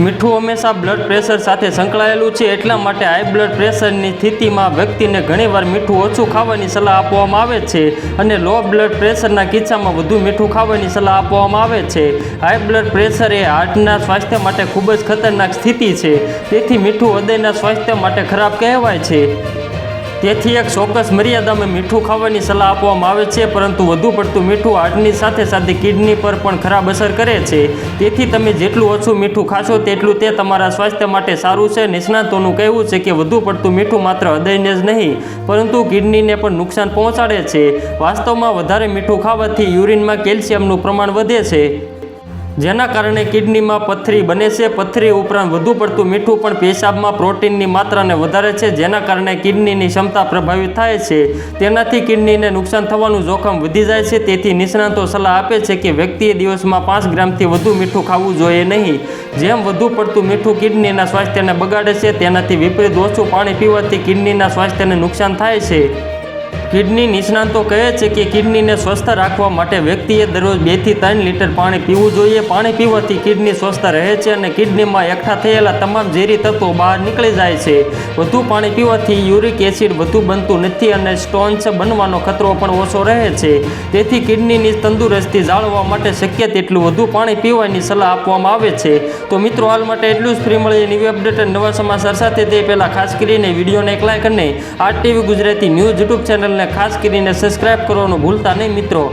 મીઠું હંમેશા blood pressure સાથે સંકળાયેલું છે, એટલા માટે હાઈ બ્લડ પ્રેશરની સ્થિતિમાં વ્યક્તિને ઘણીવાર મીઠું ઓછું ખાવાની સલાહ આપવામાં આવે છે અને લો બ્લડ પ્રેશરના કિસ્સામાં વધુ મીઠું ખાવાની સલાહ આપવામાં આવે છે. હાઈ બ્લડ પ્રેશર એ હાર્ટના સ્વાસ્થ્ય માટે ખૂબ જ ખતરનાક સ્થિતિ છે, તેથી મીઠું હૃદયના સ્વાસ્થ્ય માટે ખરાબ કહેવાય છે. તેથી એક ચોક્કસ મર્યાદામાં મીઠું ખાવાની સલાહ આપવામાં આવે છે, પરંતુ વધુ પડતું મીઠું હાર્ટની સાથે સાથે કિડની પર પણ ખરાબ અસર કરે છે. તેથી તમે જેટલું ઓછું મીઠું ખાશો તેટલું તે તમારા સ્વાસ્થ્ય માટે સારું છે. નિષ્ણાતોનું કહેવું છે કે વધુ પડતું મીઠું માત્ર હૃદયને જ નહીં, પરંતુ કિડનીને પણ નુકસાન પહોંચાડે છે. વાસ્તવમાં વધારે મીઠું ખાવાથી યુરિનમાં કેલ્શિયમનું પ્રમાણ વધે છે. જેના કારણે કિડનીમાં પથરી બને છે. પથરી ઉપરાંત વધુ પડતું મીઠું પણ પેશાબમાં પ્રોટીનની માત્રાને વધારે છે, જેના કારણે કિડનીની ક્ષમતા પ્રભાવિત થાય છે. તેનાથી કિડનીને નુકસાન થવાનું જોખમ વધી જાય છે. તેથી નિષ્ણાતો સલાહ આપે છે કે વ્યક્તિએ દિવસમાં પાંચ ગ્રામથી વધુ મીઠું ખાવું જોઈએ નહીં. જેમ વધુ પડતું મીઠું કિડનીના સ્વાસ્થ્યને બગાડે છે, તેનાથી વિપરીત ઓછું પાણી પીવાથી કિડનીના સ્વાસ્થ્યને નુકસાન થાય છે. કિડની નિષ્ણાતો કહે છે કે કિડનીને સ્વસ્થ રાખવા માટે વ્યક્તિએ દરરોજ બેથી ત્રણ લીટર પાણી પીવું જોઈએ. પાણી પીવાથી કિડની સ્વસ્થ રહે છે અને કિડનીમાં એકઠા થયેલા તમામ ઝેરી તત્વો બહાર નીકળી જાય છે. વધુ પાણી પીવાથી યુરિક એસિડ વધુ બનતું નથી અને સ્ટોન્સ બનવાનો ખતરો પણ ઓછો રહે છે. તેથી કિડનીની તંદુરસ્તી જાળવવા માટે શક્ય તેટલું વધુ પાણી પીવાની સલાહ આપવામાં આવે છે. તો મિત્રો, હાલ માટે એટલું જ. ફ્રી મળીએ નવી અપડેટ અને નવા સમાચાર સાથે. તે પહેલાં ખાસ કરીને વિડીયોને એક લાઈક અને R TV Gujarati news YouTube ચેનલને ખાસ કરીને સબસ્ક્રાઇબ કરવાનું ભૂલતા નહીં મિત્રો.